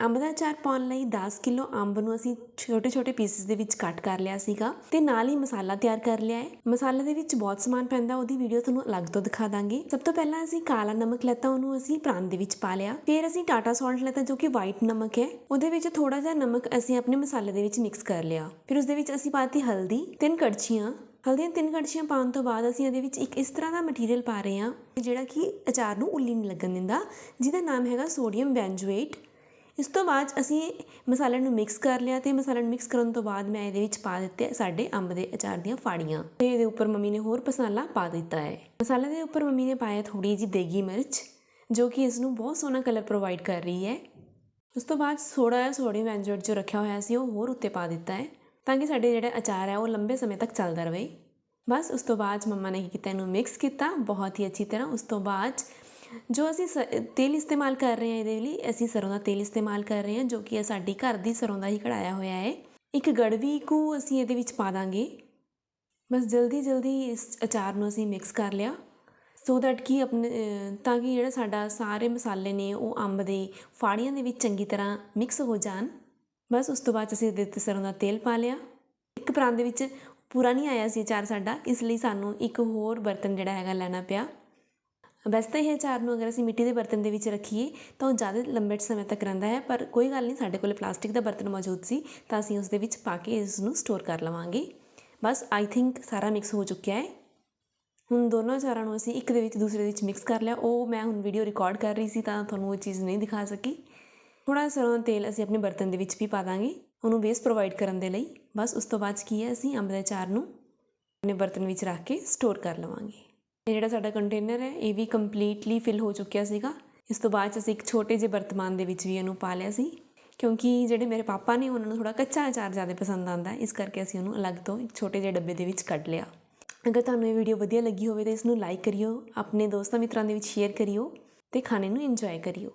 ਅੰਬ ਦਾ ਅਚਾਰ ਪਾਉਣ ਲਈ ਦਸ ਕਿਲੋ ਅੰਬ ਨੂੰ ਅਸੀਂ ਛੋਟੇ-ਛੋਟੇ ਪੀਸਿਸ ਦੇ ਵਿੱਚ ਕੱਟ ਕਰ ਲਿਆ ਸੀਗਾ ਅਤੇ ਨਾਲ ਹੀ ਮਸਾਲਾ ਤਿਆਰ ਕਰ ਲਿਆ ਹੈ। ਮਸਾਲੇ ਦੇ ਵਿੱਚ ਬਹੁਤ ਸਮਾਨ ਪੈਂਦਾ, ਉਹਦੀ ਵੀਡੀਓ ਤੁਹਾਨੂੰ ਅਲੱਗ ਤੋਂ ਦਿਖਾ ਦਾਂਗੇ। ਸਭ ਤੋਂ ਪਹਿਲਾਂ ਅਸੀਂ ਕਾਲਾ ਨਮਕ ਲੈਤਾ, ਉਹਨੂੰ ਅਸੀਂ ਪ੍ਰਾਂਤ ਦੇ ਵਿੱਚ ਪਾ ਲਿਆ। ਫਿਰ ਅਸੀਂ ਟਾਟਾ ਸਾਲਟ ਲੈਤਾ, ਜੋ ਕਿ ਵਾਈਟ ਨਮਕ ਹੈ। ਉਹਦੇ ਵਿੱਚ ਥੋੜਾ ਜਿਹਾ ਨਮਕ ਅਸੀਂ ਆਪਣੇ ਮਸਾਲੇ ਦੇ ਵਿੱਚ ਮਿਕਸ ਕਰ ਲਿਆ। ਫਿਰ ਉਸ ਦੇ ਵਿੱਚ ਅਸੀਂ ਪਾਤੀ ਹਲਦੀ, ਤਿੰਨ ਕੜਛੀਆਂ। ਹਲਦੀਆਂ ਤਿੰਨ ਕੜਛੀਆਂ ਪਾਉਣ ਤੋਂ ਬਾਅਦ ਅਸੀਂ ਇਹਦੇ ਵਿੱਚ ਇੱਕ ਇਸ ਤਰ੍ਹਾਂ ਦਾ ਮਟੀਰੀਅਲ ਪਾ ਰਹੇ ਹਾਂ, ਜਿਹੜਾ ਕਿ ਅਚਾਰ ਨੂੰ ਉੱਲੀ ਨਹੀਂ ਲੱਗਣ ਦਿੰਦਾ, ਜਿਹਦਾ ਨਾਮ ਹੈਗਾ ਸੋਡੀਅਮ ਬੈਂਜੋਏਟ ਇਸ ਤੋਂ ਬਾਅਦ ਅਸੀਂ ਮਸਾਲੇ ਨੂੰ ਮਿਕਸ ਕਰ ਲਿਆ ਅਤੇ ਮਸਾਲੇ ਨੂੰ ਮਿਕਸ ਕਰਨ ਤੋਂ ਬਾਅਦ ਮੈਂ ਇਹਦੇ ਵਿੱਚ ਪਾ ਦਿੱਤੇ ਸਾਡੇ ਅੰਬ ਦੇ ਅਚਾਰ ਦੀਆਂ ਫਾੜੀਆਂ ਤੇ ਇਹਦੇ ਉੱਪਰ ਮੰਮੀ ਨੇ ਹੋਰ ਮਸਾਲਾ ਪਾ ਦਿੱਤਾ ਹੈ। ਮਸਾਲੇ ਦੇ ਉੱਪਰ ਮੰਮੀ ਨੇ ਪਾਇਆ ਥੋੜੀ ਜਿਹੀ ਦੇਗੀ ਮਿਰਚ, ਜੋ ਕਿ ਇਸ ਨੂੰ ਬਹੁਤ ਸੋਹਣਾ ਕਲਰ ਪ੍ਰੋਵਾਈਡ ਕਰ ਰਹੀ ਹੈ। ਉਸ ਤੋਂ ਬਾਅਦ ਥੋੜਾ ਜਿਹਾ ਸੋਡੀਅਮ ਬੈਂਜੋਏਟ ਜੋ ਰੱਖਿਆ ਹੋਇਆ ਸੀ ਉਹ ਹੋਰ ਉੱਤੇ ਪਾ ਦਿੱਤਾ ਹੈ, ਤਾਂ ਕਿ ਸਾਡੇ ਜਿਹੜਾ ਅਚਾਰ ਹੈ ਉਹ ਲੰਬੇ ਸਮੇਂ ਤੱਕ ਚੱਲਦਾ ਰਹੇ। ਬਸ ਉਸ ਤੋਂ ਬਾਅਦ ਮੰਮਾ ਨੇ ਕੀ ਕੀਤਾ, ਇਹਨੂੰ ਮਿਕਸ ਕੀਤਾ, ਬਹੁਤ ਹੀ ਅੱਛੀ ਤਰ੍ਹਾਂ। ਉਸ ਤੋਂ ਬਾਅਦ ਜੋ ਅਸੀਂ ਸ ਤੇਲ ਇਸਤੇਮਾਲ ਕਰ ਰਹੇ ਹਾਂ ਇਹਦੇ ਲਈ, ਅਸੀਂ ਸਰ੍ਹੋਂ ਦਾ ਤੇਲ ਇਸਤੇਮਾਲ ਕਰ ਰਹੇ ਹਾਂ, ਜੋ ਕਿ ਸਾਡੀ ਘਰ ਦੀ ਸਰੋਂ ਦਾ ਹੀ ਕਢਾਇਆ ਹੋਇਆ ਹੈ। ਇੱਕ ਗੜਵੀ ਕੁ ਅਸੀਂ ਇਹਦੇ ਵਿੱਚ ਪਾ ਦਾਂਗੇ। ਬਸ ਜਲਦੀ ਜਲਦੀ ਇਸ ਅਚਾਰ ਨੂੰ ਅਸੀਂ ਮਿਕਸ ਕਰ ਲਿਆ। ਸੋ ਦੈਟ ਕਿ ਆਪਣੇ ਤਾਂ ਕਿ ਜਿਹੜਾ ਸਾਡਾ ਸਾਰੇ ਮਸਾਲੇ ਨੇ, ਉਹ ਅੰਬ ਦੇ ਫਾੜੀਆਂ ਦੇ ਵਿੱਚ ਚੰਗੀ ਤਰ੍ਹਾਂ ਮਿਕਸ ਹੋ ਜਾਣ। ਬਸ ਉਸ ਤੋਂ ਬਾਅਦ ਅਸੀਂ ਇਹਦੇ 'ਤੇ ਸਰੋਂ ਦਾ ਤੇਲ ਪਾ ਲਿਆ। ਇੱਕ ਪਰਾਂਦੇ ਦੇ ਵਿੱਚ ਪੂਰਾ ਨਹੀਂ ਆਇਆ ਸੀ ਅਚਾਰ ਸਾਡਾ, ਇਸ ਲਈ ਸਾਨੂੰ ਇੱਕ ਹੋਰ ਬਰਤਨ ਜਿਹੜਾ ਹੈਗਾ ਲੈਣਾ ਪਿਆ। ਵੈਸੇ ਤਾਂ ਇਹ ਅਚਾਰ ਨੂੰ ਅਗਰ ਅਸੀਂ ਮਿੱਟੀ ਦੇ ਬਰਤਨ ਦੇ ਵਿੱਚ ਰੱਖੀਏ, ਤਾਂ ਉਹ ਜ਼ਿਆਦਾ ਲੰਬੇ ਸਮੇਂ ਤੱਕ ਰਹਿੰਦਾ ਹੈ, ਪਰ ਕੋਈ ਗੱਲ ਨਹੀਂ, ਸਾਡੇ ਕੋਲ ਪਲਾਸਟਿਕ ਦਾ ਬਰਤਨ ਮੌਜੂਦ ਸੀ, ਤਾਂ ਅਸੀਂ ਉਸ ਦੇ ਵਿੱਚ ਪਾ ਕੇ ਇਸ ਨੂੰ ਸਟੋਰ ਕਰ ਲਵਾਂਗੇ। ਬਸ ਆਈ ਥਿੰਕ ਸਾਰਾ ਮਿਕਸ ਹੋ ਚੁੱਕਿਆ ਹੈ। ਹੁਣ ਦੋਨੋਂ ਅਚਾਰਾਂ ਨੂੰ ਅਸੀਂ ਇੱਕ ਦੇ ਵਿੱਚ, ਦੂਸਰੇ ਦੇ ਵਿੱਚ ਮਿਕਸ ਕਰ ਲਿਆ। ਉਹ ਮੈਂ ਹੁਣ ਵੀਡੀਓ ਰਿਕਾਰਡ ਕਰ ਰਹੀ ਸੀ, ਤਾਂ ਤੁਹਾਨੂੰ ਉਹ ਚੀਜ਼ ਨਹੀਂ ਦਿਖਾ ਸਕੀ। ਥੋੜਾ ਸਰੋਂ ਦਾ ਤੇਲ ਅਸੀਂ ਆਪਣੇ ਬਰਤਨ ਦੇ ਵਿੱਚ ਵੀ ਪਾ ਦਾਂਗੇ, ਉਹਨੂੰ ਬੇਸ ਪ੍ਰੋਵਾਈਡ ਕਰਨ ਦੇ ਲਈ। ਬਸ, ਉਸ ਤੋਂ ਬਾਅਦ ਕੀ ਹੈ, ਅਸੀਂ ਅੰਬ ਦੇ ਅਚਾਰ ਨੂੰ ਆਪਣੇ ਬਰਤਨ ਵਿੱਚ ਰੱਖ ਕੇ ਸਟੋਰ ਕਰ ਲਵਾਂਗੇ। ਇਹ ਜਿਹੜਾ ਸਾਡਾ ਕੰਟੇਨਰ ਹੈ, ਇਹ ਵੀ ਕੰਪਲੀਟਲੀ ਫਿਲ ਹੋ ਚੁੱਕਿਆ ਸੀਗਾ। ਇਸ ਤੋਂ ਬਾਅਦ 'ਚ ਅਸੀਂ ਇੱਕ ਛੋਟੇ ਜਿਹੇ ਬਰਤਮਾਨ ਦੇ ਵਿੱਚ ਵੀ ਇਹਨੂੰ ਪਾ ਲਿਆ ਸੀ। ਕਿਉਂਕਿ ਜਿਹੜੇ ਮੇਰੇ ਪਾਪਾ ਨੇ, ਉਹਨਾਂ ਨੂੰ ਥੋੜਾ ਕੱਚਾ ਅਚਾਰ ਜ਼ਿਆਦਾ ਪਸੰਦ ਆਉਂਦਾ ਇਸ ਕਰਕੇ ਅਸੀਂ ਉਹਨੂੰ ਅਲੱਗ ਤੋਂ ਇੱਕ ਛੋਟੇ ਜਿਹੇ ਡੱਬੇ ਦੇ ਵਿੱਚ ਕੱਢ ਲਿਆ। ਅਗਰ ਤੁਹਾਨੂੰ ਇਹ ਵੀਡੀਓ ਵਧੀਆ ਲੱਗੀ ਹੋਵੇ ਤਾਂ ਇਸ ਨੂੰ ਲਾਈਕ ਕਰਿਓ, ਆਪਣੇ ਦੋਸਤਾਂ ਮਿੱਤਰਾਂ ਦੇ ਵਿੱਚ ਸ਼ੇਅਰ ਕਰਿਓ ਤੇ ਖਾਣੇ ਨੂੰ ਇੰਜੋਏ ਕਰਿਓ।